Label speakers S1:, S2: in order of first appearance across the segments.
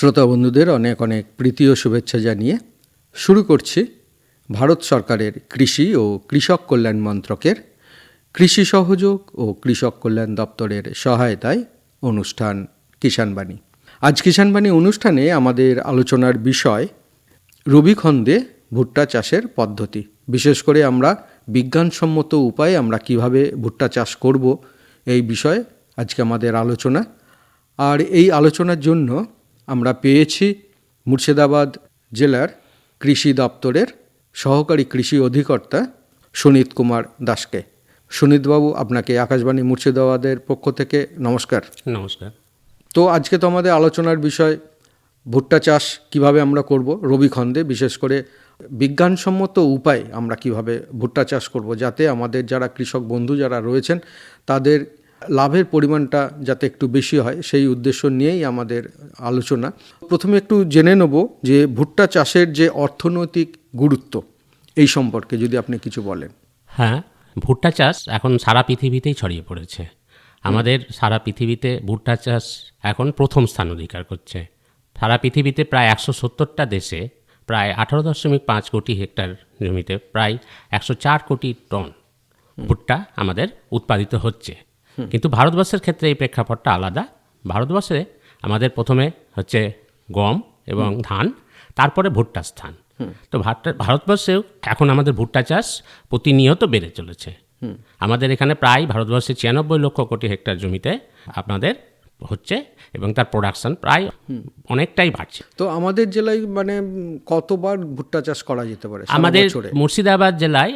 S1: শ্রোতা বন্ধুদের অনেক অনেক প্রীতি ও শুভেচ্ছা জানিয়ে শুরু করছি ভারত সরকারের কৃষি ও কৃষক কল্যাণ মন্ত্রকের কৃষি সহযোগ ও কৃষক কল্যাণ দপ্তরের সহায়তায় অনুষ্ঠান কিষাণবাণী। আজ কিষাণবাণী অনুষ্ঠানে আমাদের আলোচনার বিষয় রবিখন্দে ভুট্টা চাষের পদ্ধতি। বিশেষ করে আমরা বিজ্ঞানসম্মত উপায়ে আমরা কীভাবে ভুট্টা চাষ করব এই বিষয়ে আজকে আমাদের আলোচনা। আর এই আলোচনার জন্য আমরা পেয়েছি মুর্শিদাবাদ জেলার কৃষি দপ্তরের সহকারী কৃষি অধিকর্তা সুনীত কুমার দাসকে। সুনীতবাবু আপনাকে আকাশবাণী মুর্শিদাবাদের পক্ষ থেকে নমস্কার।
S2: নমস্কার।
S1: তো আজকে তো আমাদের আলোচনার বিষয় ভুট্টা চাষ কীভাবে আমরা করব রবি খন্দে বিশেষ করে বিজ্ঞানসম্মত উপায় আমরা কীভাবে ভুট্টা চাষ করব যাতে আমাদের যারা কৃষক বন্ধু যারা রয়েছেন তাদের লাভের পরিমাণটা যাতে একটু বেশি হয়, সেই উদ্দেশ্য নিয়েই আমাদের আলোচনা। প্রথমে একটু জেনে নেব যে ভুট্টা চাষের যে অর্থনৈতিক গুরুত্ব, এই সম্পর্কে যদি আপনি কিছু বলেন।
S2: হ্যাঁ ভুট্টা চাষ এখন সারা পৃথিবীতেই ছড়িয়ে পড়েছে। আমাদের সারা পৃথিবীতে ভুট্টা চাষ এখন প্রথম স্থান অধিকার করছে। সারা পৃথিবীতে প্রায় একশো সত্তরটা দেশে প্রায় আঠারো দশমিক পাঁচ কোটি হেক্টর জমিতে প্রায় একশো চার কোটি টন ভুট্টা আমাদের উৎপাদিত হচ্ছে। কিন্তু ভারতবর্ষের ক্ষেত্রে এই প্রেক্ষাপটটা আলাদা। ভারতবর্ষে আমাদের প্রথমে হচ্ছে গম এবং ধান তারপরে ভুট্টা স্থান। তো ভারত- ভারতবর্ষেও এখন আমাদের ভুট্টা চাষ প্রতিনিয়ত বেড়ে চলেছে। আমাদের এখানে প্রায় ভারতবর্ষে ছিয়ানব্বই লক্ষ কোটি হেক্টর জমিতে আপনাদের হচ্ছে এবং তার প্রোডাকশন প্রায় অনেকটাই বাড়ছে।
S1: তো আমাদের জেলায় মানে কতবার ভুট্টা চাষ করা যেতে পারে
S2: আমাদের মুর্শিদাবাদ জেলায়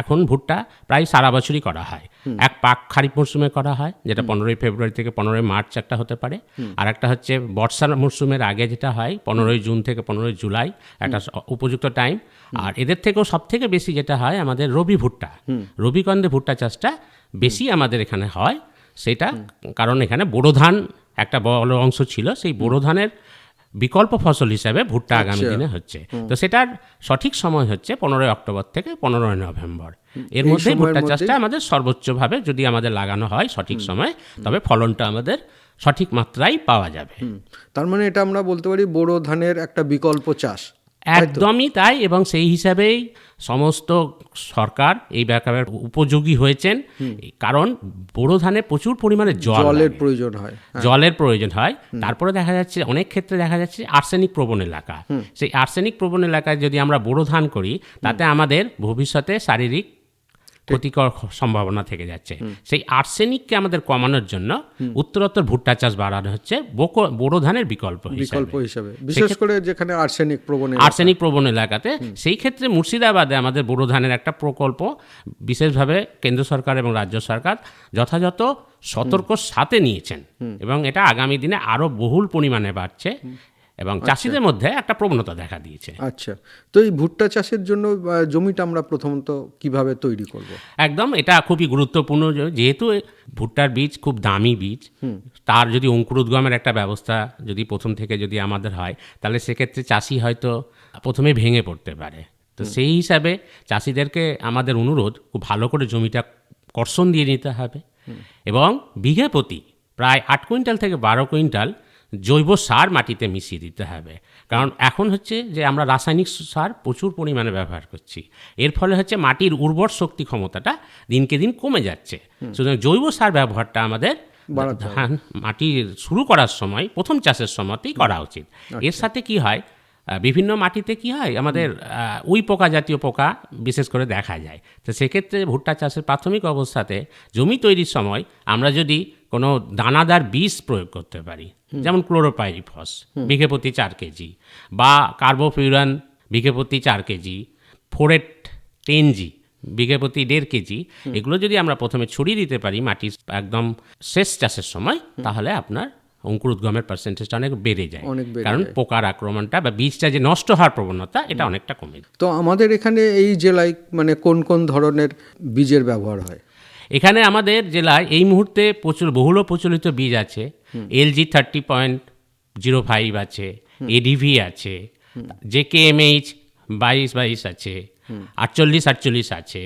S2: এখন ভুট্টা প্রায় সারা বছরই করা হয়। এক পাক খারিফ মরশুমে করা হয় যেটা পনেরোই ফেব্রুয়ারি থেকে পনেরোই মার্চ একটা হতে পারে। আর একটা হচ্ছে বর্ষার মরশুমের আগে যেটা হয় পনেরোই জুন থেকে পনেরোই জুলাই একটা উপযুক্ত টাইম আর এদের থেকেও সব থেকে বেশি যেটা হয় আমাদের রবি ভুট্টা। রবিকন্দে ভুট্টা চাষটা বেশি আমাদের এখানে হয়। সেটা কারণ এখানে বোরো ধান একটা বড় অংশ ছিল সেই বোরো ধানের বিকল্প ফসল হিসাবে ভুট্টা আগামী দিনে হচ্ছে। তো সেটার সঠিক সময় হচ্ছে পনেরোই অক্টোবর থেকে পনেরোই নভেম্বর। এর মধ্যে ভুট্টা চাষটা আমাদের সর্বোচ্চভাবে যদি আমাদের লাগানো হয় সঠিক সময় তবে ফলনটা আমাদের সঠিক মাত্রায় পাওয়া যাবে।
S1: তার মানে এটা আমরা বলতে পারি বোরো ধানের একটা বিকল্প চাষ।
S2: একদমই তাই এবং সেই হিসাবেই সমস্ত সরকার এই ব্যাপারে উপযোগী হয়েছেন। কারণ বোরো ধানে প্রচুর পরিমাণে জল
S1: জলের প্রয়োজন হয়
S2: জলের প্রয়োজন হয়। তারপরে দেখা যাচ্ছে অনেক ক্ষেত্রে দেখা যাচ্ছে আর্সেনিক প্রবণ এলাকা। সেই আর্সেনিক প্রবণ এলাকায় যদি আমরা বোরো ধান করি তাতে আমাদের ভবিষ্যতে শারীরিক ক্ষতিকর সম্ভাবনা থেকে যাচ্ছে। সেই আর্সেনিককে আমাদের কমানোর জন্য উত্তরোত্তর ভুট্টা চাষ বাড়ানো হচ্ছে বোরো ধানের বিকল্প
S1: বিকল্প
S2: হিসাবে।
S1: হিসাবে বিশেষ করে যেখানে আর্সেনিক প্রবণ
S2: আর্সেনিক প্রবণ এলাকাতে সেই ক্ষেত্রে মুর্শিদাবাদে আমাদের বোরো ধানের একটা প্রকল্প বিশেষভাবে কেন্দ্র সরকার এবং রাজ্য সরকার যথাযথ সতর্ক সাথে নিয়েছেন এবং এটা আগামী দিনে আরও বহুল পরিমাণে বাড়ছে। এবং চাষিদের মধ্যে একটা প্রবণতা দেখা দিয়েছে।
S1: আচ্ছা। তো এই ভুট্টা চাষের জন্য জমিটা আমরা প্রথমত কীভাবে তৈরি করব?
S2: একদম এটা খুবই গুরুত্বপূর্ণ যেহেতু ভুট্টার বীজ খুব দামি বীজ তার যদি অঙ্কুরোদ্গমের একটা ব্যবস্থা যদি প্রথম থেকে যদি আমাদের হয় তাহলে সেক্ষেত্রে চাষি হয়তো প্রথমে ভেঙে পড়তে পারে। তো সেই হিসাবে চাষিদেরকে আমাদের অনুরোধ খুব ভালো করে জমিটা কর্ষণ দিয়ে নিতে হবে। এবং বিঘে প্রতি প্রায় আট কুইন্টাল থেকে বারো কুইন্টাল জৈব সার মাটিতে মিশিয়ে দিতে হবে। কারণ এখন হচ্ছে যে আমরা রাসায়নিক সার প্রচুর পরিমাণে ব্যবহার করছি। এর ফলে হচ্ছে মাটির উর্বর শক্তি ক্ষমতাটা দিনকে দিন কমে যাচ্ছে। সুতরাং জৈব সার ব্যবহারটা আমাদের ধান মাটি শুরু করার সময় প্রথম চাষের সময়তেই করা উচিত। এর সাথে কি হয়? বিভিন্ন মাটিতে কি হয়? আমাদের উই পোকা জাতীয় পোকা বিশেষ করে দেখা যায়। তো সেক্ষেত্রে ভুট্টা চাষের প্রাথমিক অবস্থাতে জমি তৈরির সময় আমরা যদি কোনো দানাদার বীজ প্রয়োগ করতে পারি যেমন ক্লোরোপাইরিফস বিঘে প্রতি চার কেজি বা কার্বোফিউরান বিঘে প্রতি চার কেজি ফোরেট টেন জি বিঘে প্রতি দেড় কেজি এগুলো যদি আমরা প্রথমে ছড়িয়ে দিতে পারি মাটির একদম শেষ চাষের সময় তাহলে আপনার অঙ্কুরোদ্গমের পার্সেন্টেজটা অনেক বেড়ে যায়।
S1: অনেক
S2: কারণ পোকার আক্রমণটা বা বীজটা যে নষ্ট হওয়ার প্রবণতা এটা অনেকটা কমে যায়।
S1: তো আমাদের এখানে এই জেলায় মানে কোন কোন ধরনের বীজের ব্যবহার হয়?
S2: এখানে আমাদের জেলায় এই মুহূর্তে প্রচুর বহুল প্রচলিত বীজ আছে। LG thirty point zero five আছে এডিভি আছে জেকেএমএইচ বাইশ বাইশ আছে আটচল্লিশ আটচল্লিশ আছে।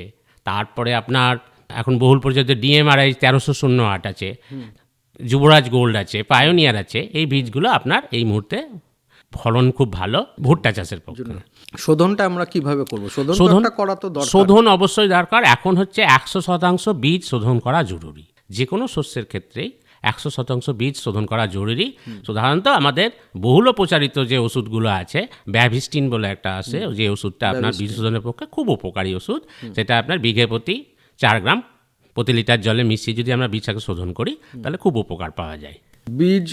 S2: তারপরে আপনার এখন বহুল পরিচিত ডিএমআরআই তেরোশো শূন্য আট আছে। যুবরাজ গোল্ড আছে পায়োনিয়ার আছে এই বীজগুলো আপনার এই মুহূর্তে ফলন খুব ভালো ভুট্টা চাষের পক্ষে।
S1: শোধনটা আমরা কীভাবে করব? শোধন তো করা তো দরকার।
S2: শোধন অবশ্যই দরকার। এখন হচ্ছে একশো শতাংশ বীজ শোধন করা জরুরি। যে কোনো শস্যের ক্ষেত্রেই একশো শতাংশ বীজ শোধন করা জরুরি। সাধারণত আমাদের বহুল প্রচারিত যে ওষুধগুলো আছে ব্যাভিস্টিন বলে একটা আছে যে ওষুধটা আপনার বীজ শোধনের পক্ষে খুব উপকারী ওষুধ সেটা আপনার বিঘে প্রতি চার গ্রাম প্রতি লিটার জলে মিশিয়ে যদি আমরা বীজটাকে শোধন করি তাহলে খুব উপকার পাওয়া যায়।
S1: বীজ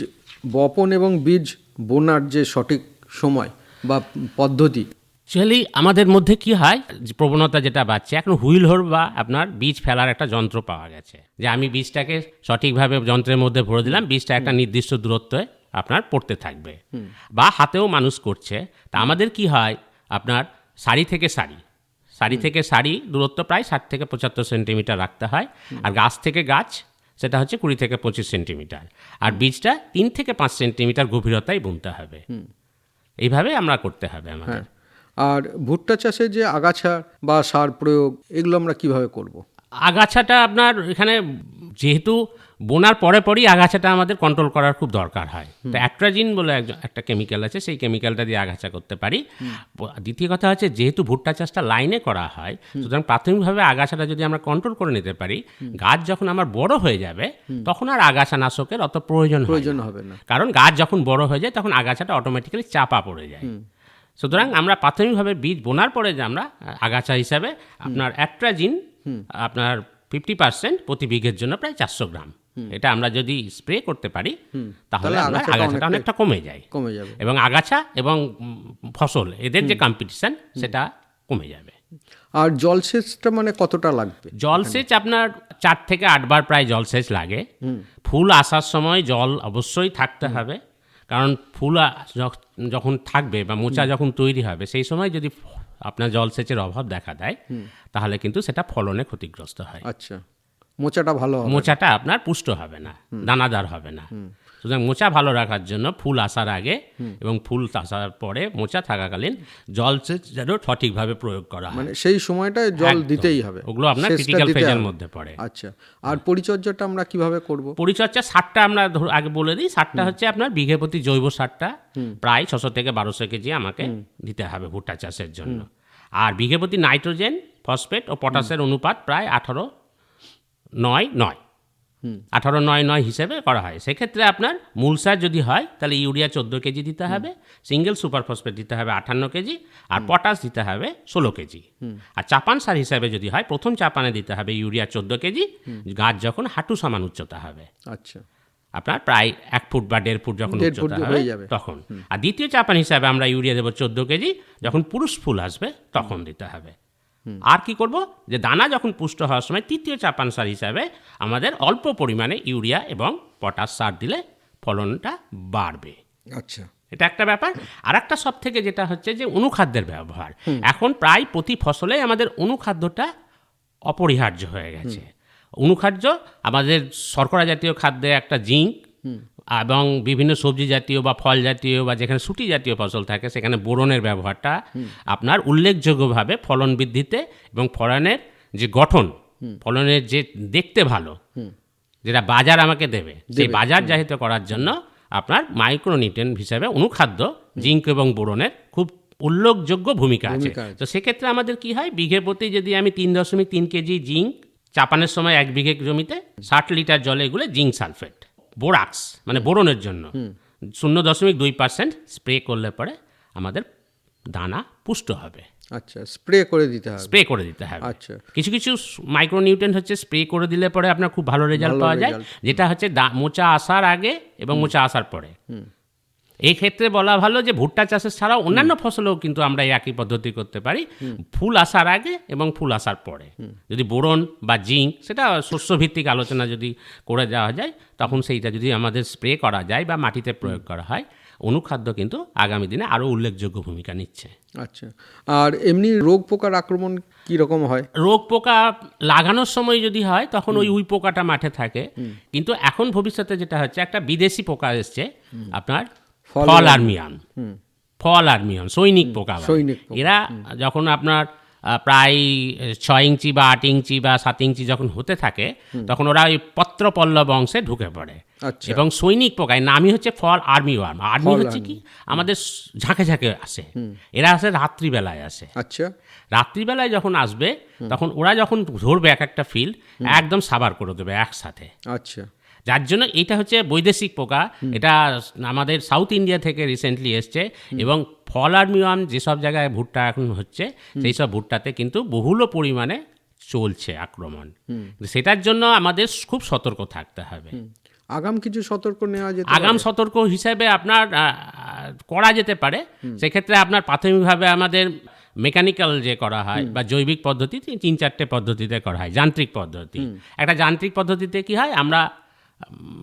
S1: বপন এবং বীজ বোনার যে সঠিক সময় বা পদ্ধতি।
S2: অ্যাকচুয়ালি আমাদের মধ্যে কি হয় যে প্রবণতা যেটা বাড়ছে এখন হুইল হোর বা আপনার বীজ ফেলার একটা যন্ত্র পাওয়া গেছে। যে আমি বীজটাকে সঠিকভাবে যন্ত্রের মধ্যে ভরে দিলাম বীজটা একটা নির্দিষ্ট দূরত্বে আপনার পড়তে থাকবে। বা হাতেও মানুষ করছে। তা আমাদের কি হয় আপনার সারি থেকে সারি সারি থেকে সারি দূরত্ব প্রায় ষাট থেকে পঁচাত্তর সেন্টিমিটার রাখতে হয়। আর গাছ থেকে গাছ সেটা হচ্ছে কুড়ি থেকে পঁচিশ সেন্টিমিটার। আর বীজটা তিন থেকে পাঁচ সেন্টিমিটার গভীরতায় বুনতে হবে। এইভাবে আমরা করতে হবে আমাদের।
S1: হ্যাঁ। আর ভুট্টা চাষে যে আগাছা বা সার প্রয়োগ এগুলো আমরা কীভাবে করব?
S2: আগাছাটা আপনার এখানে যেহেতু বোনার পরে পরেই আগাছাটা আমাদের কন্ট্রোল করার খুব দরকার হয়। তো অ্যাট্রাজিন বলে একজন- একটা কেমিক্যাল আছে সেই কেমিক্যালটা দিয়ে আগাছা করতে পারি। দ্বিতীয় কথা হচ্ছে যেহেতু ভুট্টা চাষটা লাইনে করা হয় সুতরাং প্রাথমিকভাবে আগাছাটা যদি আমরা কন্ট্রোল করে নিতে পারি গাছ যখন আমার বড় হয়ে যাবে তখন আর আগাছা নাশকের অত প্রয়োজন
S1: প্রয়োজন হবে না।
S2: কারণ গাছ যখন বড় হয়ে যায় তখন আগাছাটা অটোমেটিক্যালি চাপা পড়ে যায়। সুতরাং আমরা প্রাথমিকভাবে বীজ বোনার পরে যে আমরা আগাছা হিসাবে আপনার অ্যাট্রাজিন আপনার ফিফটি পার্সেন্ট প্রতি বিঘের জন্য প্রায় চারশো গ্রাম। এটা আমরা যদি স্প্রে করতে পারি তাহলে আমরা
S1: আগাছাটা
S2: অনেকটা কমে যায়।
S1: কমে যাবে।
S2: এবং আগাছা এবং ফসল এদের যে কম্পিটিশন সেটা কমে যাবে।
S1: আর জলসেচটা মানে কতটা লাগবে
S2: জলসেচ আপনার চার থেকে আটবার প্রায় জলসেচ লাগে। ফুল আসার সময় জল অবশ্যই থাকতে হবে। কারণ ফুল যখন থাকবে বা মোচা যখন তৈরি হবে সেই সময় যদি আপনার জলসেচের অভাব দেখা দেয় তাহলে কিন্তু সেটা ফলনে ক্ষতিগ্রস্ত হয়।
S1: আচ্ছা। মোচাটা ভালো
S2: মোচাটা আপনার পুষ্ট হবে না দানাদার হবে না। সুতরাং মোচা ভালো রাখার জন্য ফুল আসার আগে এবং ফুল আসার পরে মোচা থাকাকালীন জলসেচ যেন সঠিকভাবে প্রয়োগ করা
S1: মানে সেই সময়টা জল দিতেই হবে।
S2: ওগুলো আপনার ক্রিটিক্যাল ফেজের মধ্যে পড়ে।
S1: আচ্ছা আর পরিচর্যাটা আমরা কীভাবে করব?
S2: পরিচর্যা সারটা আমরা আগে বলে দিই সারটা হচ্ছে আপনার বিঘে প্রতি জৈব সারটা প্রায় ছশো থেকে বারোশো কেজি আমাকে দিতে হবে ভুট্টা চাষের জন্য। আর বিঘে প্রতি নাইট্রোজেন ফসফেট ও পটাশের অনুপাত প্রায় আঠারো নয় নয়। আঠারো নয় নয় হিসেবে করা হয়। সেক্ষেত্রে আপনার মূল সার যদি হয় তাহলে ইউরিয়া চোদ্দ কেজি দিতে হবে সিঙ্গেল সুপার ফসফেট দিতে হবে আটান্ন কেজি আর পটাশ দিতে হবে ষোলো কেজি। আর চাপান সার হিসাবে যদি হয় প্রথম চাপানে দিতে হবে ইউরিয়া চোদ্দ কেজি গাছ যখন হাঁটু সমান উচ্চতা হবে।
S1: আচ্ছা।
S2: আপনার প্রায় এক ফুট বা দেড় ফুট যখন উচ্চতা হবে তখন। আর দ্বিতীয় চাপান হিসাবে আমরা ইউরিয়া দেবো চোদ্দ কেজি যখন পুরুষ ফুল আসবে তখন দিতে হবে। আর কি করব? যে দানা যখন পুষ্ট হওয়ার সময় তৃতীয় চাপান সার হিসাবে আমাদের অল্প পরিমাণে ইউরিয়া এবং পটাশ সার দিলে ফলনটা বাড়বে।
S1: আচ্ছা।
S2: এটা একটা ব্যাপার। আর একটা সব থেকে যেটা হচ্ছে যে অনুখাদ্যের ব্যবহার। এখন প্রায় প্রতি ফসলে আমাদের অনুখাদ্যটা অপরিহার্য হয়ে গেছে। অনুখাদ্য আমাদের শর্করা জাতীয় খাদ্যে একটা জিঙ্ক। এবং বিভিন্ন সবজি জাতীয় বা ফল জাতীয় বা যেখানে সুটি জাতীয় ফসল থাকে সেখানে বোরনের ব্যবহারটা আপনার উল্লেখযোগ্যভাবে ফলন বৃদ্ধিতে এবং ফলনের যে গঠন ফলনের যে দেখতে ভালো যেটা বাজার আমাকে দেবে সেই বাজার জাহিত করার জন্য আপনার মাইক্রোনিউট্রেন হিসাবে অনুখাদ্য জিঙ্ক এবং বোরনের খুব উল্লেখযোগ্য ভূমিকা আছে।
S1: ভূমিকা আছে।
S2: তো সেক্ষেত্রে আমাদের কি হয় বিঘে প্রতি যদি আমি তিন দশমিক তিন কেজি জিঙ্ক চাপানের সময় এক বিঘে জমিতে ষাট লিটার জলে এগুলো জিঙ্ক সালফেট। বোরাক্স মানে বোরনের জন্য। শূন্য দশমিক দুই পার্সেন্ট স্প্রে করলে পরে আমাদের দানা পুষ্ট হবে।
S1: আচ্ছা স্প্রে করে দিতে হবে।
S2: স্প্রে করে দিতে হবে।
S1: আচ্ছা।
S2: কিছু কিছু মাইক্রোনিউট্রেন্ট হচ্ছে স্প্রে করে দিলে পরে আপনার খুব ভালো রেজাল্ট পাওয়া যায়। যেটা হচ্ছে মোচা আসার আগে এবং মোচা আসার পরে। এই ক্ষেত্রে বলা ভালো যে ভুট্টা চাষের ছাড়াও অন্যান্য ফসলেও কিন্তু আমরা এই একই পদ্ধতি করতে পারি। ফুল আসার আগে এবং ফুল আসার পরে। যদি বোরন বা জিঙ্ক সেটা শস্যভিত্তিক আলোচনা যদি করে দেওয়া যায় তখন সেইটা যদি আমাদের স্প্রে করা যায় বা মাটিতে প্রয়োগ করা হয় অনুখাদ্য কিন্তু আগামী দিনে আরও উল্লেখযোগ্য ভূমিকা নিচ্ছে।
S1: আচ্ছা। আর এমনি রোগ পোকার আক্রমণ কি রকম হয়?
S2: রোগ পোকা লাগানোর সময় যদি হয় তখন ওই উই পোকাটা মাঠে থাকে। কিন্তু এখন ভবিষ্যতে যেটা হচ্ছে একটা বিদেশি পোকা এসছে আপনার
S1: ফল
S2: আর্মিয়ান ফল আর্মিয়ান সৈনিক পোকা
S1: সৈনিক
S2: এরা যখন আপনার প্রায় ছয় ইঞ্চি বা আট ইঞ্চি বা সাত ইঞ্চি যখন হতে থাকে তখন ওরা ওই পত্রপল্লব অংশে ঢুকে পড়ে।
S1: আচ্ছা।
S2: এবং সৈনিক পোকায় নামই হচ্ছে ফল আর্মি ওয়ার্ম আর্মি হচ্ছে কি? আমাদের ঝাঁকে ঝাঁকে আসে। এরা আসে রাত্রিবেলায় আসে।
S1: আচ্ছা।
S2: রাত্রিবেলায় যখন আসবে তখন ওরা যখন ধরবে এক একটা ফিল একদম সাবার করে দেবে একসাথে।
S1: আচ্ছা।
S2: যার জন্য এটা হচ্ছে বৈদেশিক পোকা। এটা আমাদের সাউথ ইন্ডিয়া থেকে রিসেন্টলি এসছে এবং ফল আর্মিওয়াম যেসব জায়গায় ভুট্টা এখন হচ্ছে সেই সব ভুট্টাতে কিন্তু বহুল পরিমাণে চলছে আক্রমণ। সেটার জন্য আমাদের খুব সতর্ক থাকতে হবে।
S1: আগাম কিছু সতর্ক নেওয়া যেতে
S2: আগাম সতর্ক হিসাবে আপনার করা যেতে পারে। সেক্ষেত্রে আপনার প্রাথমিকভাবে আমাদের মেকানিক্যাল যে করা হয় বা জৈবিক পদ্ধতি তিন- চারটে পদ্ধতিতে করা হয় যান্ত্রিক পদ্ধতি। একটা যান্ত্রিক পদ্ধতিতে কি হয়? আমরা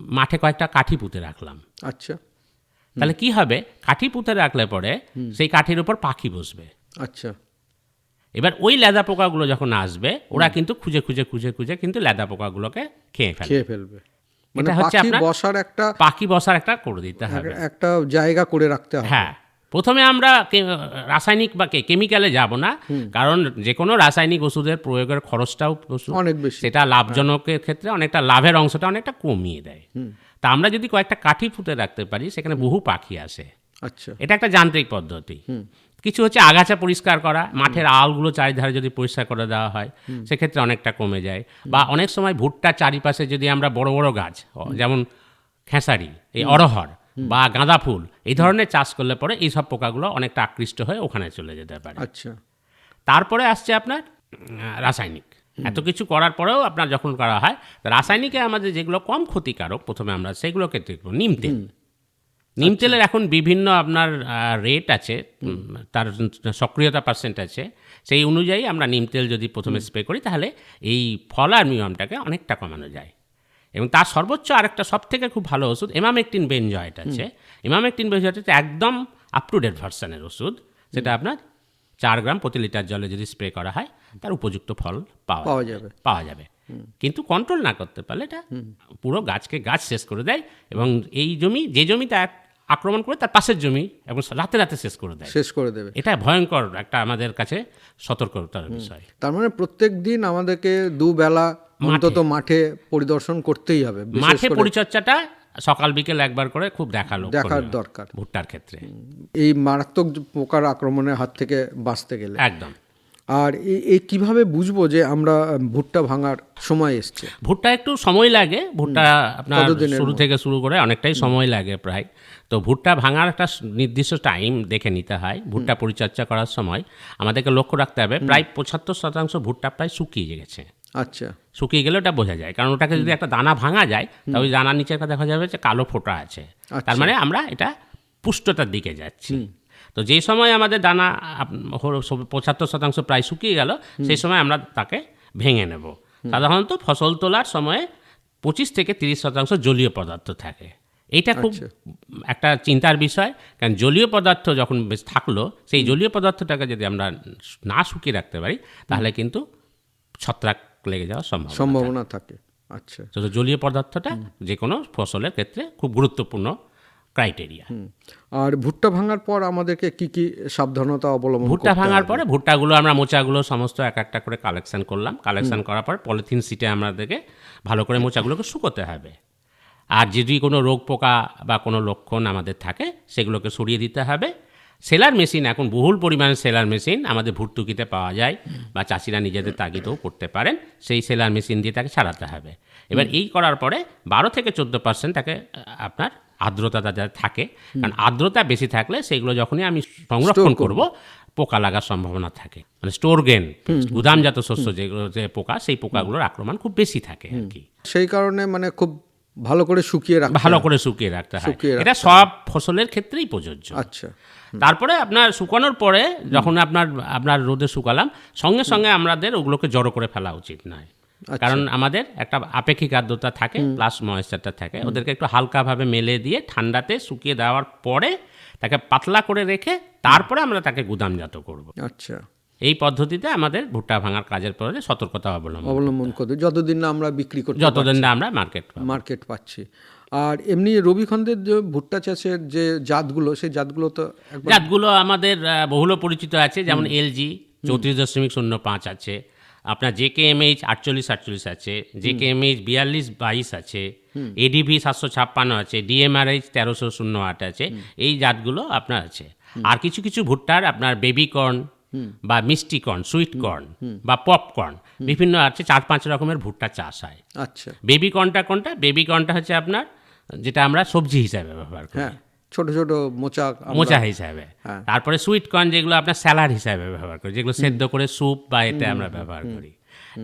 S2: মাঠে কয়েকটা কাঠি পুঁতে রাখলাম।
S1: আচ্ছা।
S2: তাহলে কি হবে? কাঠি পুঁতে রাখলে পরে সেই কাঠির উপর পাখি বসবে।
S1: আচ্ছা।
S2: এবার ওই লেদা পোকাগুলো যখন আসবে ওরা কিন্তু খুঁজে খুঁজে খুঁজে খুঁজে কিন্তু লেদা পোকাগুলোকে খেয়ে ফেলে
S1: খেয়ে ফেলবে। মানে
S2: হচ্ছে
S1: পাখি
S2: আপনার-
S1: বসার একটা
S2: পাখি বসার একটা করে দিতে হবে।
S1: একটা জায়গা করে রাখতে হবে।
S2: হ্যাঁ প্রথমে আমরা রাসায়নিক বা কেমিক্যালে যাব না কারণ যে কোনো রাসায়নিক ওষুধের প্রয়োগের খরচটাও প্রচুর।
S1: অনেক বেশি।
S2: সেটা লাভজনকের ক্ষেত্রে অনেকটা লাভের অংশটা অনেকটা কমিয়ে দেয়। তা আমরা যদি কয়েকটা কাঠি ফুটে রাখতে পারি সেখানে বহু পাখি আসে।
S1: আচ্ছা।
S2: এটা একটা যান্ত্রিক পদ্ধতি। কিছু হচ্ছে আগাছা পরিষ্কার করা মাঠের আলগুলো চারিধারে যদি পরিষ্কার করে দেওয়া হয় সেক্ষেত্রে অনেকটা কমে যায়। বা অনেক সময় ভুট্টার চারিপাশে যদি আমরা বড় বড় গাছ যেমন খেসারি এই অরহর বা গাঁদা ফুল এই ধরনের চাষ করলে পরে এই সব পোকাগুলো অনেকটা আকৃষ্ট হয়ে ওখানে চলে যেতে পারে।
S1: আচ্ছা।
S2: তারপরে আসছে আপনার রাসায়নিক। এত কিছু করার পরেও আপনার যখন করা হয় রাসায়নিকে আমাদের যেগুলো কম ক্ষতিকারক প্রথমে আমরা সেগুলোকে দেখব নিম তেল। নিম তেলের এখন বিভিন্ন আপনার রেট আছে তার সক্রিয়তা পার্সেন্ট আছে। সেই অনুযায়ী আমরা নিম তেল যদি প্রথমে স্প্রে করি তাহলে এই ফল আর মিউমটাকে অনেকটা কমানো যায়। এবং তার সর্বোচ্চ আরেকটা সব থেকে খুব ভালো ওষুধ এমামেকটিন বেনজয়েট আছে। এমামেকটিন বেনজয়েট হচ্ছে একদম আপ টু ডেট ভার্সানের ওষুধ। সেটা আপনার চার গ্রাম প্রতি লিটার জলে যদি স্প্রে করা হয় তার উপযুক্ত ফল পাওয়া
S1: যাবে।
S2: পাওয়া যাবে। কিন্তু কন্ট্রোল না করতে পারলে এটা পুরো গাছকে গাছ শেষ করে দেয় এবং এই জমি যে জমিতে এক- আক্রমণ করে তার পাশের জমি এবং রাতে রাতে শেষ করে দেয়।
S1: শেষ করে দেবে।
S2: এটা ভয়ঙ্কর একটা আমাদের কাছে সতর্কতার বিষয়।
S1: তার মানে প্রত্যেক দিন আমাদেরকে দুবেলা অন্তত মাঠে পরিদর্শন করতেই হবে
S2: মাঠে
S1: করে
S2: পরিচর্যাটা সকাল বিকেল একবার করে খুব দেখা লোক
S1: দেখার দরকার।
S2: ভুট্টার ক্ষেত্রে।
S1: এই মারাত্মক পোকার আক্রমণের হাত থেকে বাঁচতে গেলে।
S2: একদম।
S1: আর এই- এই কীভাবে বুঝব যে আমরা ভুট্টা ভাঙার সময় এসছে?
S2: ভুট্টা একটু সময় লাগে ভুট্টা আপনার শুরু থেকে শুরু করে অনেকটাই সময় লাগে প্রায়। তো ভুট্টা ভাঙার একটা নির্দিষ্ট টাইম দেখে নিতে হয় ভুট্টা পরিচর্যা করার সময়। আমাদেরকে লক্ষ্য রাখতে হবে প্রায় পঁচাত্তর শতাংশ ভুট্টা প্রায় শুকিয়ে গেছে।
S1: আচ্ছা।
S2: শুকিয়ে গেলে ওটা বোঝা যায়। কারণ ওটাকে যদি একটা দানা ভাঙা যায় তাহলে ওই দানার নিচে একটা দেখা যাবে যে কালো ফোঁটা আছে। তার মানে আমরা এটা পুষ্টতার দিকে যাচ্ছি। তো যেই সময় আমাদের দানা পঁচাত্তর শতাংশ প্রায় শুকিয়ে গেল সেই সময় আমরা তাকে ভেঙে নেব। সাধারণত ফসল তোলার সময়ে পঁচিশ থেকে তিরিশ শতাংশ জলীয় পদার্থ থাকে। এইটা খুব একটা চিন্তার বিষয় কারণ জলীয় পদার্থ যখন বেশ থাকল সেই জলীয় পদার্থটাকে যদি আমরা না শুকিয়ে রাখতে পারি তাহলে কিন্তু ছত্রাক লেগে যাওয়ার সম্ভাবনা
S1: সম্ভাবনা থাকে। আচ্ছা।
S2: তো জলীয় পদার্থটা যে কোনো ফসলের ক্ষেত্রে খুব গুরুত্বপূর্ণ ক্রাইটেরিয়া।
S1: আর ভুট্টা ভাঙার পর আমাদেরকে কি কি সাবধানতা অবলম্বন
S2: ভুট্টা ভাঙার পরে ভুট্টাগুলো আমরা মোচাগুলো সমস্ত এক একটা করে কালেকশন করলাম। কালেকশন করার পর পলিথিন সিটে আমাদেরকে ভালো করে মোচাগুলোকে শুকোতে হবে। আর যদি কোনো রোগ পোকা বা কোনো লক্ষণ আমাদের থাকে সেগুলোকে সরিয়ে দিতে হবে। সেলার মেশিন এখন বহুল পরিমাণে সেলার মেশিন আমাদের ভর্তুকিতে পাওয়া যায় বা চাষিরা নিজেদের তাগিদেও করতে পারেন সেই সেলার মেশিন দিয়ে তাকে ছাড়াতে হবে। এবার এই করার পরে বারো থেকে চোদ্দ পার্সেন্ট তাকে আপনার আর্দ্রতা যা থাকে। কারণ আর্দ্রতা বেশি থাকলে সেগুলো যখনই আমি সংরক্ষণ করব। পোকা লাগার সম্ভাবনা থাকে। মানে স্টোর গেন গুদামজাত শস্য যেগুলো যে পোকা সেই পোকাগুলোর আক্রমণ খুব বেশি থাকে আর কি।
S1: সেই কারণে মানে খুব ভালো করে শুকিয়ে রাখতে
S2: ভালো করে শুকিয়ে রাখতে হয়। এটা সব ফসলের ক্ষেত্রেই প্রযোজ্য।
S1: আচ্ছা
S2: তারপরে আপনার শুকানোর পরে যখন আপনার আপনার রোদে শুকালাম সঙ্গে সঙ্গে আমাদের ওগুলোকে জড়ো করে ফেলা উচিত নয়।
S1: আচ্ছা।
S2: কারণ আমাদের একটা আপেক্ষিক আর্দ্রতা থাকে প্লাস ময়েশ্চারটা থাকে। ওদেরকে একটু হালকাভাবে মেলে দিয়ে ঠান্ডাতে শুকিয়ে দেওয়ার পরে তাকে পাতলা করে রেখে তারপরে আমরা তাকে গুদামজাত করব।
S1: আচ্ছা।
S2: এই পদ্ধতিতে আমাদের ভুট্টা ভাঙার কাজের পরে সতর্কতা অবলম্বন
S1: অবলম্বন করতে যতদিন না আমরা বিক্রি করতে
S2: যতদিন না আমরা মার্কেট
S1: মার্কেট পাচ্ছি। আর এমনি রবিখন্দের যে ভুট্টা চাষের যে জাতগুলো সেই জাতগুলো তো
S2: জাতগুলো আমাদের বহুল পরিচিত আছে যেমন এলজি চৌত্রিশ দশমিক শূন্য পাঁচ আছে। আপনার জে কে এম এইচ আটচল্লিশ আটচল্লিশ আছে। জে কে এম এইচ বিয়াল্লিশ বাইশ আছে। এডিভি সাতশো ছাপ্পান্ন আছে। ডিএমআরএইচ তেরোশো শূন্য আট আছে। এই জাতগুলো আপনার আছে। আর কিছু কিছু ভুট্টার আপনার বেবি কর্ন বা মিষ্টি কর্ন সুইট কর্ন বা পপকর্ন বিভিন্ন আছে চার পাঁচ রকমের ভুট্টা চাষ হয়।
S1: আচ্ছা।
S2: বেবি কর্নটা কোনটা? বেবি কর্নটা হচ্ছে আপনার যেটা আমরা সবজি হিসাবে ব্যবহার করি।
S1: হ্যাঁ ছোট ছোট মোচা
S2: মোচা হিসাবে।
S1: হ্যাঁ।
S2: তারপরে সুইট কর্ন যেগুলো আপনার স্যালাড হিসাবে ব্যবহার করি যেগুলো সেদ্ধ করে স্যুপ বা এতে আমরা ব্যবহার করি।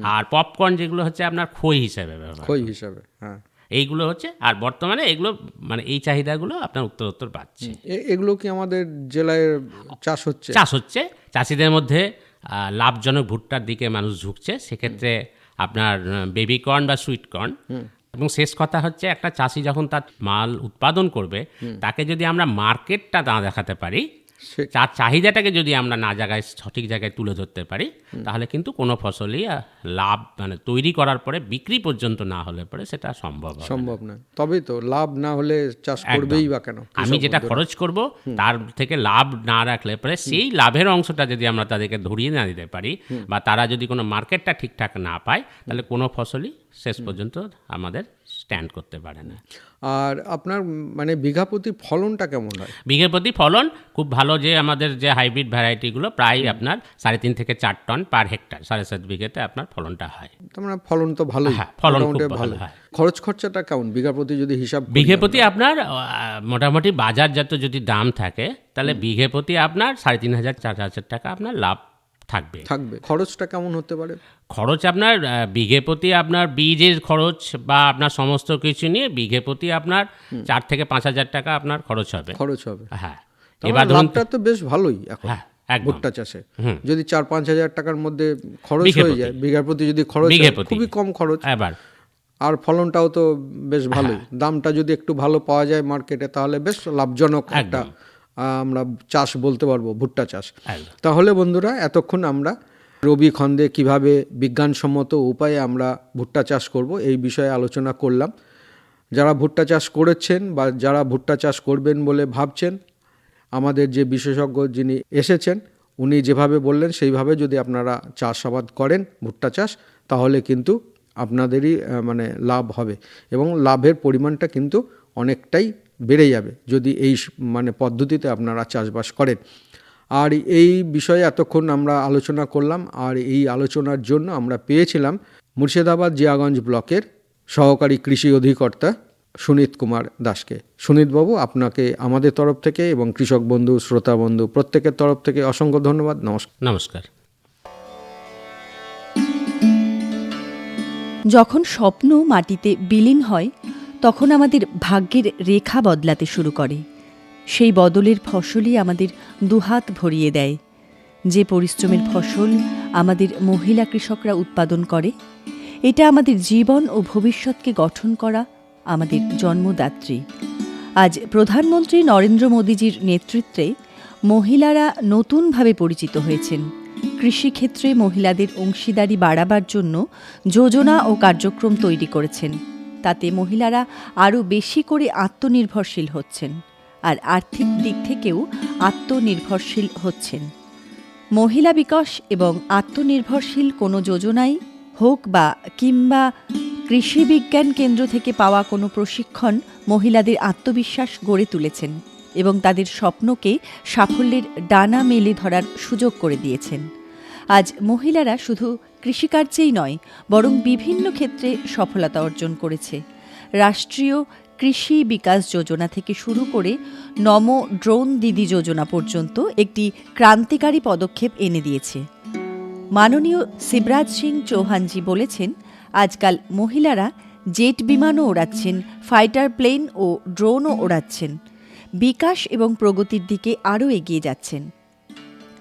S2: আর পপকর্ন যেগুলো হচ্ছে আপনার খই হিসাবে ব্যবহার
S1: খই হিসাবে হ্যাঁ।
S2: এইগুলো হচ্ছে আর বর্তমানে এগুলো মানে এই চাহিদাগুলো আপনার উত্তরোত্তর পাচ্ছে।
S1: এ- এগুলো কি আমাদের জেলায় চাষ হচ্ছে?
S2: চাষ হচ্ছে। চাষিদের মধ্যে লাভজনক ভুট্টার দিকে মানুষ ঝুঁকছে। সেক্ষেত্রে আপনার বেবি কর্ন বা সুইট কর্ন। এবং শেষ কথা হচ্ছে একটা চাষি যখন তার মাল উৎপাদন করবে তাকে যদি আমরা মার্কেটটা না দেখাতে পারি তার চাহিদাটাকে যদি আমরা না জায়গায় সঠিক জায়গায় তুলে ধরতে পারি তাহলে কিন্তু কোনো ফসলই লাভ মানে তৈরি করার পরে বিক্রি পর্যন্ত না হলে পরে সেটা সম্ভব
S1: সম্ভব না। তবেই তো লাভ না হলে চাষ করবেই বা কেন?
S2: আমি যেটা খরচ করব তার থেকে লাভ না রাখলে পরে সেই লাভের অংশটা যদি আমরা তাদেরকে ধরিয়ে না দিতে পারি বা তারা যদি কোনো মার্কেটটা ঠিকঠাক না পায় তাহলে কোনো ফসলই শেষ পর্যন্ত আমাদের স্ট্যান্ড করতে পারে না।
S1: আর আপনার মানে বিঘা প্রতি ফলনটা কেমন হয়?
S2: বিঘে প্রতি ফলন খুব ভালো যে আমাদের যে হাইব্রিড ভ্যারাইটিগুলো প্রায় আপনার সাড়ে তিন থেকে চার টন পার হেক্টর সাড়ে সাত বিঘেতে আপনার ফলনটা হয়।
S1: তার মানে ফলন তো ভালো
S2: হ্যাঁ, ফলন ভালো হয়।
S1: খরচ খরচাটা কেমন? বিঘা প্রতি যদি হিসাব করি
S2: বিঘে প্রতি আপনার মোটামুটি বাজারজাত যদি দাম থাকে তাহলে বিঘে প্রতি আপনার সাড়ে তিন হাজার চার হাজার টাকা আপনার লাভ থাকবে।
S1: থাকবে। খরচটা কেমন হতে পারে?
S2: খরচ আপনার বিঘে প্রতি আপনার বীজের খরচ বা আপনার সমস্ত কিছু নিয়ে বিঘে প্রতি আপনার চার থেকে পাঁচ হাজার টাকা আপনার খরচ হবে।
S1: খরচ হবে।
S2: হ্যাঁ। এবার ধরুন
S1: লাভটা তো বেশ ভালোই এখন
S2: হ্যাঁ
S1: ভুট্টা চাষে। যদি চার পাঁচ হাজার টাকার মধ্যে খরচ হয়ে যায় বিঘার প্রতি যদি খরচ খুবই কম খরচ।
S2: এবার।
S1: আর ফলনটাও তো বেশ ভালোই।
S2: হ্যাঁ।
S1: দামটা যদি একটু ভালো পাওয়া যায় মার্কেটে তাহলে বেশ লাভজনক একটা আমরা চাষ বলতে পারব ভুট্টা চাষ। তাহলে বন্ধুরা এতক্ষণ আমরা রবি খন্দে কীভাবে বিজ্ঞানসম্মত উপায়ে আমরা ভুট্টা চাষ করব এই বিষয়ে আলোচনা করলাম। যারা ভুট্টা চাষ করেছেন বা যারা ভুট্টা চাষ করবেন বলে ভাবছেন আমাদের যে বিশেষজ্ঞ যিনি এসেছেন উনি যেভাবে বললেন সেইভাবে যদি আপনারা চাষাবাদ করেন ভুট্টা চাষ তাহলে কিন্তু আপনাদেরই মানে লাভ হবে এবং লাভের পরিমাণটা কিন্তু অনেকটাই বেড়ে যাবে যদি এই মানে পদ্ধতিতে আপনারা চাষবাস করেন। আর এই বিষয়ে এতক্ষণ আমরা আলোচনা করলাম আর এই আলোচনার জন্য আমরা পেয়েছিলাম মুর্শিদাবাদ জিয়াগঞ্জ ব্লকের সহকারী কৃষি অধিকর্তা সুনীত কুমার দাসকে। সুনীতবাবু আপনাকে আমাদের তরফ থেকে এবং কৃষক বন্ধু শ্রোতা বন্ধু প্রত্যেকের তরফ থেকে অসংখ্য ধন্যবাদ নমস্কার।
S2: নমস্কার।
S3: যখন স্বপ্ন মাটিতে বিলীন হয় তখন আমাদের ভাগ্যের রেখা বদলাতে শুরু করে। সেই বদলের ফসলই আমাদের দুহাত ভরিয়ে দেয়। যে পরিশ্রমের ফসল আমাদের মহিলা কৃষকরা উৎপাদন করে, এটা আমাদের জীবন ও ভবিষ্যৎকে গঠন করা আমাদের জন্মদাত্রী। আজ প্রধানমন্ত্রী নরেন্দ্র মোদীজির নেতৃত্বে মহিলারা নতুনভাবে পরিচিত হয়েছেন। কৃষিক্ষেত্রে মহিলাদের অংশীদারি বাড়াবার জন্য যোজনা ও কার্যক্রম তৈরি করেছেন। তাতে মহিলারা আরও বেশি করে আত্মনির্ভরশীল হচ্ছেন আর আর্থিক দিক থেকেও আত্মনির্ভরশীল হচ্ছেন। মহিলা বিকাশ এবং আত্মনির্ভরশীল কোনো যোজনাই হোক বা কিংবা কৃষি বিজ্ঞান কেন্দ্র থেকে পাওয়া কোনো প্রশিক্ষণ মহিলাদের আত্মবিশ্বাস গড়ে তুলেছেন এবং তাদের স্বপ্নকে সাফল্যের ডানা মেলে ধরার সুযোগ করে দিয়েছেন। আজ মহিলারা শুধু কৃষিকার্যেই নয়, বরং বিভিন্ন ক্ষেত্রে সফলতা অর্জন করেছে। রাষ্ট্রীয় কৃষি বিকাশ যোজনা থেকে শুরু করে নম ড্রোন দিদি যোজনা পর্যন্ত একটি ক্রান্তিকারী পদক্ষেপ এনে দিয়েছে। মাননীয় শিবরাজ সিং চৌহানজি বলেছেন, আজকাল মহিলারা জেট বিমানও ওড়াচ্ছেন, ফাইটার প্লেন ও ড্রোনও ওড়াচ্ছেন। বিকাশ এবং প্রগতির দিকে আরও এগিয়ে যাচ্ছেন।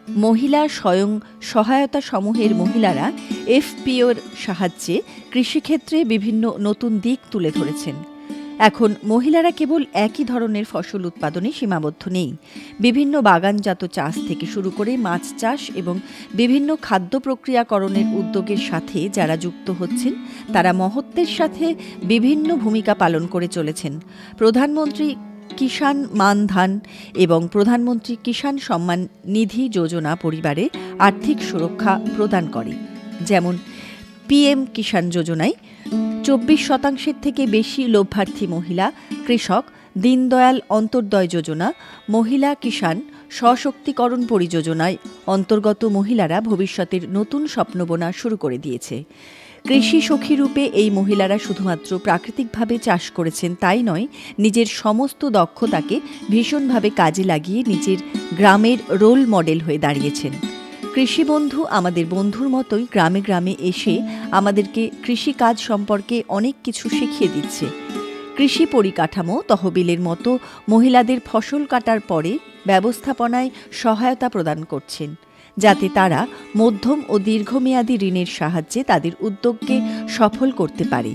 S3: মহিলা স্বয়ং সহায়তা সমূহের মহিলারা এফপিওর সাহায্যে কৃষিক্ষেত্রে বিভিন্ন নতুন দিক তুলে ধরেছেন। এখন মহিলারা কেবল একই ধরনের ফসল উৎপাদনে সীমাবদ্ধ নেই। বিভিন্ন বাগানজাত চাষ থেকে শুরু করে মাছ চাষ এবং বিভিন্ন খাদ্য প্রক্রিয়াকরণের উদ্যোগের সাথে যারা যুক্ত হচ্ছেন, তারা মহত্বের সাথে বিভিন্ন ভূমিকা পালন করে চলেছেন। প্রধানমন্ত্রী কিষাণ মানধান এবং প্রধানমন্ত্রী কিষাণ সম্মান নিধি যোজনা পরিবারে আর্থিক সুরক্ষা প্রদান করে। যেমন পিএম কিষাণ যোজনায় চব্বিশ শতাংশের থেকে বেশি লভ্যার্থী মহিলা, কৃষক, দীনদয়াল অন্তর্দয় যোজনা, মহিলা কিষাণ সশক্তিকরণ পরিযোজনায় অন্তর্গত মহিলারা ভবিষ্যতের নতুন স্বপ্নবোনা শুরু করে দিয়েছে। কৃষি সখী রূপে এই মহিলারা শুধুমাত্র প্রাকৃতিকভাবে চাষ করেছেন তাই নয়, নিজের সমস্ত দক্ষতাকে ভীষণভাবে কাজে লাগিয়ে নিজের গ্রামের রোল মডেল হয়ে দাঁড়িয়েছেন। কৃষি বন্ধু আমাদের বন্ধুর মতোই গ্রামে গ্রামে এসে আমাদেরকে কৃষি কাজ সম্পর্কে অনেক কিছু শিখিয়ে দিচ্ছে। কৃষি পরিকাঠামো, তহবিলের মতো মহিলাদের ফসল কাটার পরে ব্যবস্থাপনায় সহায়তা প্রদান করছেন। যাতে তারা মধ্যম ও দীর্ঘমেয়াদী ঋণের সাহায্যে তাদের উদ্যোগকে সফল করতে পারে।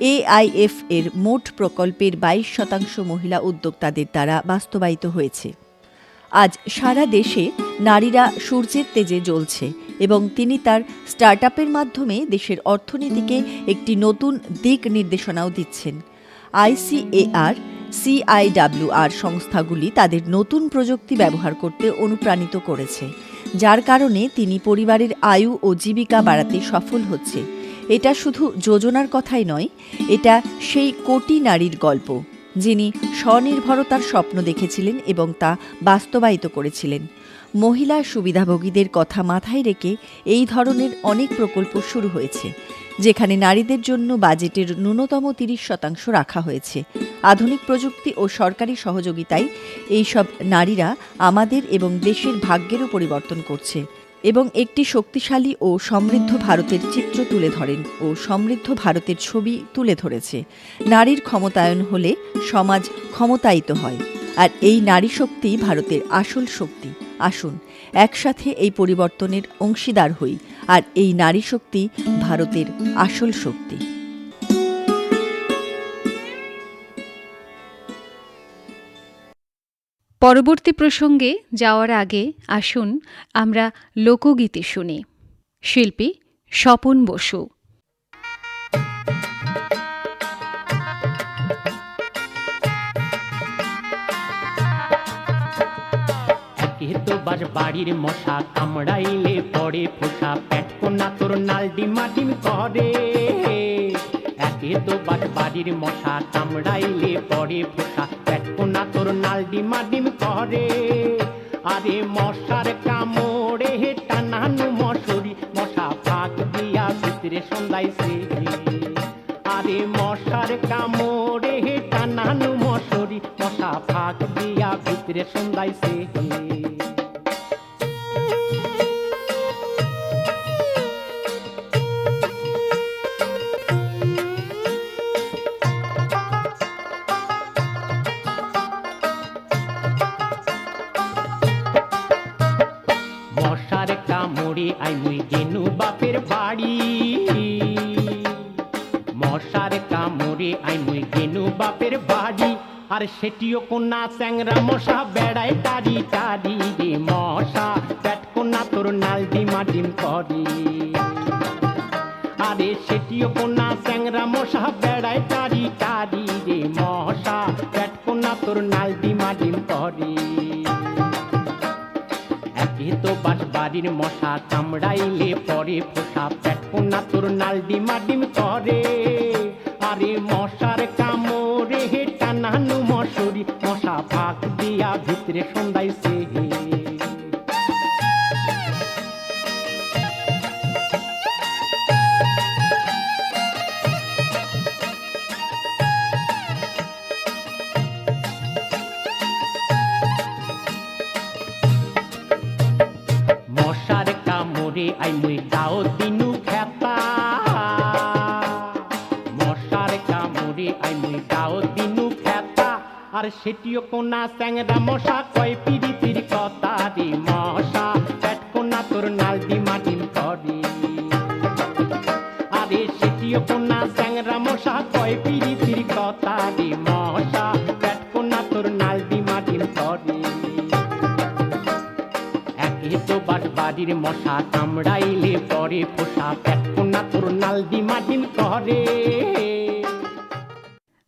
S3: এআইএফ এর মোট প্রকল্পের বাইশ শতাংশ মহিলা উদ্যোক্তাদের দ্বারা বাস্তবায়িত হয়েছে। আজ সারা দেশে নারীরা সূর্যের তেজে জ্বলছে এবং তিনি তার স্টার্টআপের মাধ্যমে দেশের অর্থনীতিকে একটি নতুন দিক নির্দেশনাও দিচ্ছেন। আইসিএআর, সিআইডাব্লিউআর সংস্থাগুলি তাদের নতুন প্রযুক্তি ব্যবহার করতে অনুপ্রাণিত করেছে। যার কারণে তিনি পরিবারের আয়ু ও জীবিকা বাড়াতে সফল হচ্ছে। এটা শুধু যোজনার কথাই নয়, এটা সেই কোটি নারীর গল্প, যিনি স্বনির্ভরতার স্বপ্ন দেখেছিলেন এবং তা বাস্তবায়িত করেছিলেন। মহিলা সুবিধাভোগীদের কথা মাথায় রেখে এই ধরনের অনেক প্রকল্প শুরু হয়েছে, যেখানে নারীদের জন্য বাজেটের ন্যূনতম তিরিশ শতাংশ রাখা হয়েছে। আধুনিক প্রযুক্তি ও সরকারি সহযোগিতায় এইসব নারীরা আমাদের এবং দেশের ভাগ্যেরও পরিবর্তন করছে এবং একটি শক্তিশালী ও সমৃদ্ধ ভারতের চিত্র তুলে ধরেন ও সমৃদ্ধ ভারতের ছবি তুলে ধরেছে। নারীর ক্ষমতায়ন হলে সমাজ ক্ষমতায়িত হয় আর এই নারী শক্তি ভারতের আসল শক্তি। আসুন, একসাথে এই পরিবর্তনের অংশীদার হই আর এই নারী শক্তি ভারতের আসল শক্তি।
S4: পরবর্তী প্রসঙ্গে যাওয়ার আগে আসুন আমরা লোকগীতি শুনি। শিল্পী স্বপন বসু।
S5: একে তো বাস বাড়ির মশা কামড়াইলে পড়ে ফোসা পেট কোনা তোর নালডিমা ডিম করে। একে তো বাস বাড়ির মশা কামড়াইলে পড়ে ফোসা কোনা তোর নালডিমা ডিম করে। আরে মশার কামড়ে টানানু মশুরি, মশা ফাঁক দিয়া ভিতরে সন্ধ্যাইছে আরে মশার কামড়ে টানানু মশুরি, মশা ফাঁক দিয়া ভিতরে কামড়ে আই মুই গেনু বাপের বাড়ি। আর সেটিও কোনা স্যাংরা মশা, বেড়ায় টারি টারি রে মশা। পেট কোনা তোর নাল ডিমা ডিম করে। আরে সেটিও কোনা স্যাংরা মশা, বেড়ায় টারি টারি রে মশা। পেট কোনা তোর নাল ডিমা ডিম করে। একে তো বাস বাড়ির মশা কামড়াইলে পরে ফোসা। পেট কোনা তোর নাল ডিমা ডিম করে। আরে মশার কামড়ে টানানু মশুরি, মশা ফাঁক দিয়া ভিতরে সন্ধ্যাইছে মশার কামড়ে আই মুই গাও দিনু সেটিও কোনা স্যাংরা মশা, কয় কথা মশা। কোনা তোর আরে সেটিও কোনা স্যাংরা মশা, কয় কথা মশা। কোনা তোর একে তো বাড়ির মশা কামড়াইলে পরে পোষা। পেট কোনা তোর নালদি করে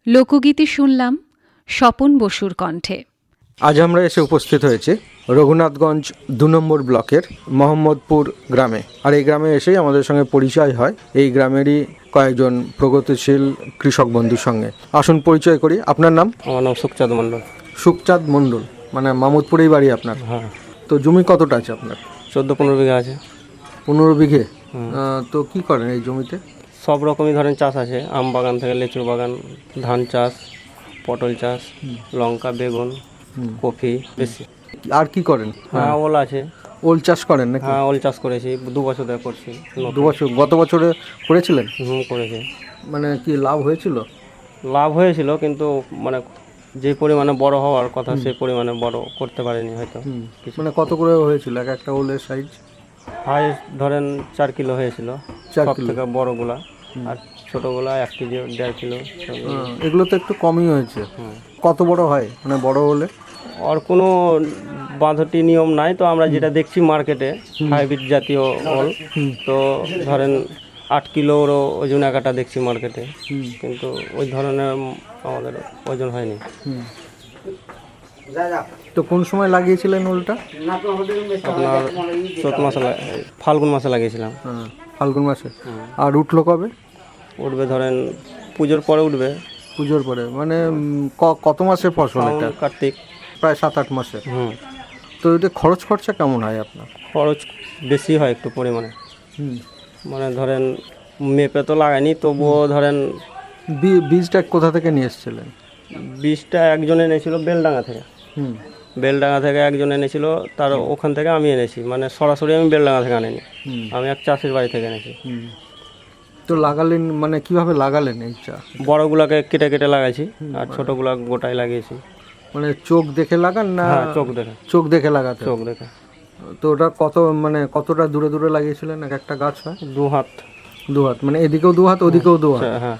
S4: লোকগীতি শুনলাম। স্বপন বসুর কণ্ঠে।
S1: আজ আমরা এসে উপস্থিত হয়েছি রঘুনাথগঞ্জ দু নম্বর ব্লকের মোহাম্মদপুর গ্রামে। আর এই গ্রামে এসেই আমাদের সঙ্গে পরিচয় হয়। এই গ্রামেরই কয়েকজন প্রগতিশীল কৃষক বন্ধুর সঙ্গে। আসুন পরিচয় করি। আপনার নাম?
S6: আমার নাম সুখচাঁদ মণ্ডল।
S1: সুখচাঁদ মণ্ডল। মানে মামুদপুরেই বাড়ি আপনার?
S6: হ্যাঁ।
S1: তো জমি কতটা আছে আপনার?
S6: চোদ্দ পনেরো বিঘা আছে।
S1: পনেরো বিঘে? তো কি করেন এই জমিতে?
S6: সব রকমই ধরেন চাষ আছে। আম বাগান থেকে লিচু বাগান ধান চাষ পটল চাষ লঙ্কা বেগুন কফি বেশি।
S1: আর কি করেন?
S6: হ্যাঁ ওল আছে।
S1: ওল চাষ করেন নাকি?
S6: হ্যাঁ ওল চাষ করেছি। দু বছর ধরে করছি।
S1: দু বছর গত বছরে করেছিলেন?
S6: হুম করেছি।
S1: মানে কি লাভ হয়েছিল?
S6: লাভ হয়েছিল কিন্তু মানে যে পরিমাণে বড় হওয়ার কথা সেই পরিমাণে বড় করতে পারেনি হয়তো।
S1: মানে কত করে হয়েছিল? এক একটা ওলের সাইজ
S6: হাইস্ট ধরেন চার কিলো হয়েছিল।
S1: চার
S6: সব
S1: কিলো।
S6: থেকে বড়গুলা। আর ছোটগুলা এক কেজি দেড় কিলো
S1: এগুলো তো একটু কমই হয়েছে। কত বড় হয়? মানে বড় হলে?
S6: আর কোনো বাঁধটি নিয়ম নাই তো আমরা যেটা দেখছি মার্কেটে হাইব্রিড জাতীয় ওল তো ধরেন আট কিলোরও ওজন একাটা দেখছি মার্কেটে কিন্তু ওই ধরনের আমাদের ওজন হয়নি।
S1: তো কোন সময় লাগিয়েছিলেন ওলটা?
S6: আপনার চৈত মাসে ফাল্গুন মাসে লাগিয়েছিলাম।
S1: ফাল্গুন মাসে। আর উঠল কবে?
S6: উঠবে ধরেন পুজোর পরে উঠবে?
S1: পুজোর পরে মানে ক- কত মাসের ফসল এটা?
S6: শ্রাবণ, কার্তিক।
S1: প্রায় সাত আট মাসের।
S6: হুম।
S1: তো এটা খরচ খরচা কেমন হয় আপনার?
S6: খরচ বেশি হয় একটু পরিমাণে।
S1: হুম।
S6: মানে ধরেন মেপে তো লাগাইনি তবুও ধরেন
S1: বি- বীজটা কোথা থেকে নিয়ে এসেছিলেন?
S6: বীজটা একজন এনেছিল বেলডাঙ্গা থেকে।
S1: হুম।
S6: বেলডাঙ্গা থেকে একজন এনেছিল তার ওখান থেকে আমি এনেছি। মানে সরাসরি আমি বেলডাঙ্গা থেকে আনিনি। আমি এক চাষির বাড়ি থেকে এনেছি।
S1: হুম। তো লাগালেন মানে কীভাবে লাগালেন এই চা
S6: বড়গুলাকে কেটে কেটে লাগাইছি আর ছোটগুলা গোটায় লাগিয়েছি।
S1: মানে চোখ দেখে লাগান না
S6: হ্যাঁ চোখ দেখে।
S1: চোখ দেখে লাগাতে?
S6: চোখ দেখে।
S1: তো ওটা কত মানে কতটা দূরে দূরে লাগিয়েছিলেন? এক একটা গাছ হয়?
S6: দু হাত।
S1: দু হাত মানে এদিকেও দু হাত ওদিকেও দু হাত?
S6: হ্যাঁ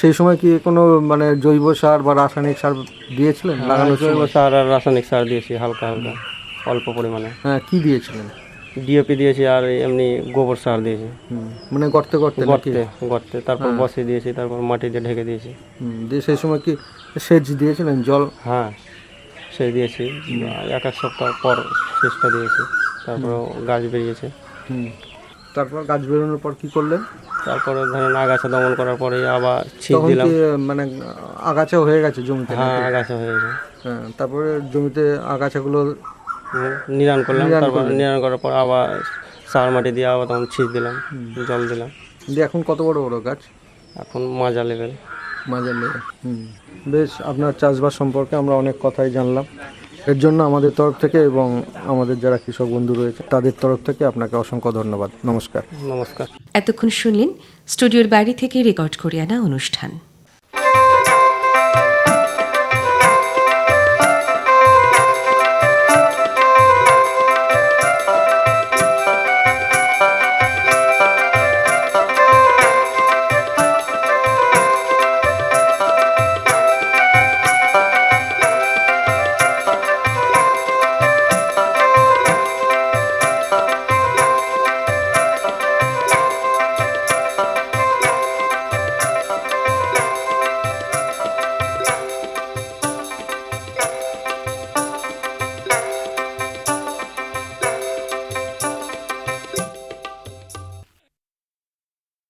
S1: সেই সময় কি কোনো মানে জৈব সার বা রাসায়নিক সার দিয়েছিলেন লাগানোর
S6: জৈব সার আর রাসায়নিক সার দিয়েছি হালকা হালকা অল্প পরিমাণে।
S1: হ্যাঁ কি দিয়েছিলেন?
S6: ডিএপি দিয়েছি আর এমনি গোবর সার দিয়েছি।
S1: মানে গর্তে গর্তে
S6: গর্তে গর্তে। তারপর বসে দিয়েছি তারপর মাটি দিয়ে ঢেকে দিয়েছি।
S1: দিয়ে সেই সময় কি সেচ দিয়েছিলেন জল?
S6: হ্যাঁ সেচ দিয়েছি। এক এক সপ্তাহ পর সেচটা দিয়েছি। তারপর গাছ বেরিয়েছে।
S1: তারপর গাছ বেরোনোর পর কি করলেন?
S6: তারপরে ধরেন আগাছা দমন করার পরে আবার
S1: তখন
S6: দিলাম।
S1: মানে আগাছা হয়ে গেছে জমিতে
S6: হ্যাঁ আগাছা হয়ে গেছে।
S1: হ্যাঁ তারপরে জমিতে আগাছাগুলো
S6: নিরান করলাম তারপর নিরান করার পর আবার সার মাটি দিয়ে আবার তখন ছিট দিলাম জল দিলাম।
S1: দিয়ে এখন কত বড় বড় গাছ?
S6: এখন মাজা লেভেল
S1: মাজা হুম। বেশ আপনার চাষবাস সম্পর্কে আমরা অনেক কথাই জানলাম। এর জন্য আমাদের তরফ থেকে এবং আমাদের যারা কৃষক বন্ধু রয়েছে তাদের তরফ থেকে আপনাকে অসংখ্য ধন্যবাদ। নমস্কার।
S6: নমস্কার।
S7: এতক্ষণ শুনলেন স্টুডিওর বাড়ি থেকে রেকর্ড করে আনা অনুষ্ঠান।